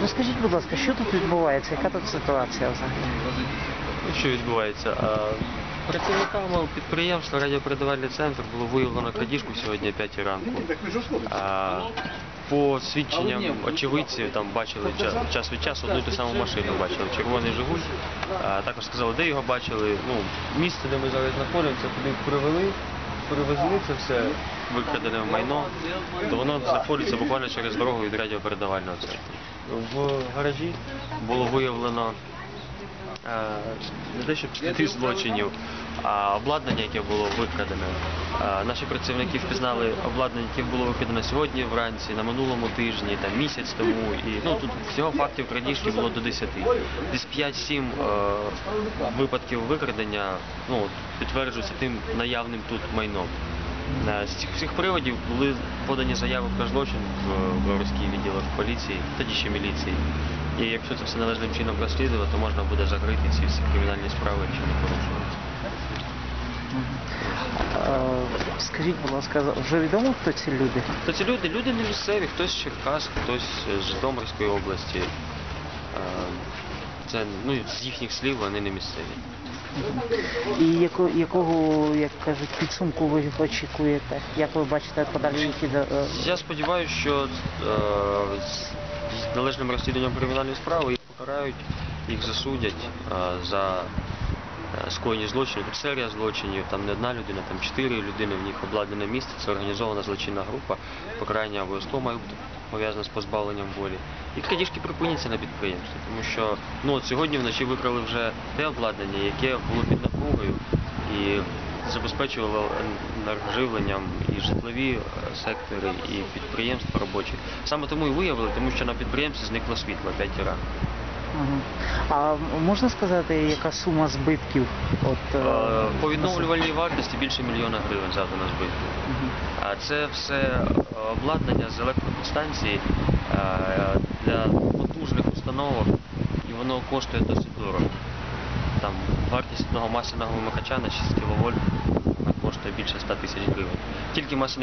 Розкажіть, будь ласка, що тут відбувається? Яка тут ситуація взагалі? Ну, Що відбувається? Працівниками підприємства радіопередавальний центр було виявлено крадіжку сьогодні о 5 ранку. А, По свідченням очевидців там бачили ча- час від часу одну і ту саму машину бачили, червоний Жигуль. А, Також сказали, де його бачили. Ну, місце, де ми зараз знаходимося, туди привели, привезли це все викрадене майно, то воно знаходиться буквально через дорогу від радіопередавального центру. В гаражі було виявлено е, не те, щоб сліди злочинів, а обладнання, яке було викрадене. Е, Наші працівники впізнали обладнання, яке було викрадено сьогодні вранці, на минулому тижні, там місяць тому. І ну тут всього фактів крадіжки було до 10. Десь 5-7 е, випадків викрадення ну, підтверджуються тим наявним тут майном. Е, З цих всіх приводів були подані заяви про злочин в Броварський відділок поліції, тоді ще міліції. І якщо це все належним чином розслідувати, то можна буде закрити ці всі кримінальні справи, якщо не порушуються. Е, Скажіть, будь ласка, вже відомо, хто ці люди? То ці люди, люди не місцеві, хтось з Черкас, хтось з Житомирської області. Е, Це ну, з їхніх слів вони не місцеві. І яко, якого, як кажуть, підсумку ви очікуєте? Як ви бачите подальший хід? е, Я сподіваюся, що е, з належним розслідуванням кримінальної справи їх покарають, їх засудять е, за скоєні злочини. Серія злочинів, там не одна людина, там чотири людини, в них обладнане місце, це організована злочинна група. Покарання обов'язково має бути пов'язане з позбавленням волі. І крадіжки припиняться на підприємстві, тому що ну, от сьогодні вночі викрали вже те обладнання, яке було під напругою і забезпечувало енергоживленням і житлові е, сектори, і підприємства робочі. Саме тому і виявили, тому що на підприємстві зникло світло 5 ранку. А можна сказати, яка сума збитків? От, е, Е, По відновлювальній вартості більше мільйона гривень завдано збитків. Мгм. А це все обладнання з електропідстанції е, для потужних установок, і воно коштує досить дорого. Там вартість одного масляного вимикача на 6 кВт коштує більше 100 тисяч гривень. Тільки масляних